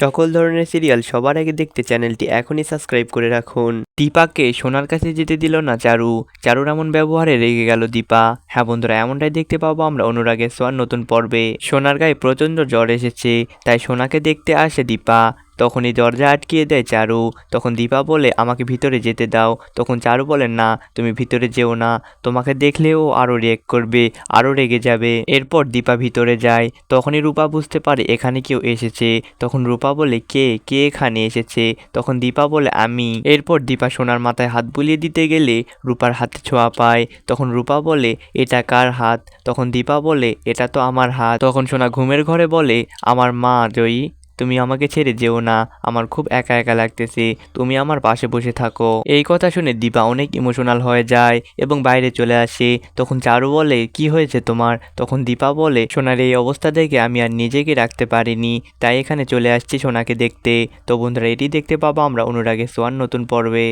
সকল ধরনের সিরিয়াল সবার আগে দেখতে চ্যানেলটি এখনই সাবস্ক্রাইব করে রাখুন। দীপাকে সোনার কাছে যেতে দিল না চারু। চারুর এমন ব্যবহারে রেগে গেল দীপা। হ্যাঁ বন্ধুরা, এমনটাই দেখতে পাবো আমরা অনুরাগের সোয়ার নতুন পর্বে। সোনার গায়ে প্রচণ্ড জ্বর এসেছে, তাই সোনাকে দেখতে আসে দীপা। তখনই দরজা আটকিয়ে দেয় চারু। তখন দীপা বলে, আমাকে ভিতরে যেতে দাও। তখন চারু বলে, না, তুমি ভিতরে যেও না। তোমাকে দেখলেও আরও রেগ করবে আরও রেগে যাবে। এরপর দীপা ভিতরে যায়। তখনই রূপা বুঝতে পারে, এখানে কেউ এসেছে। তখন রূপা বলে, কে? কে এখানে এসেছে? তখন দীপা বলে, আমি। এরপর দীপা সোনার মাথায় হাত বুলিয়ে দিতে গেলে রূপার হাতে ছোঁয়া পায়। তখন রূপা বলে, এটা কার হাত? তখন দীপা বলে, এটা তো আমার হাত। তখন সোনা ঘুমের ঘরে বলে, আমার মা জয়ী। তুমি আমাকে ছেড়ে যেও না, আমার খুব একা একা লাগতেছে, তুমি আমার পাশে বসে থাকো। এই কথা শুনে দীপা অনেক ইমোশনাল হয়ে যায় এবং বাইরে চলে আসে। তখন চারু বলে, কি হয়েছে তোমার? তখন দীপা বলে, সোনার এই অবস্থা দেখে আমি আর নিজেকে রাখতে পারিনি। তাই এখানে চলে আসছি সোনাকে দেখতে। তো বন্ধুরা, এটি দেখতে পাবো আমরা অনুরাগে সোয়ার নতুন পর্বে।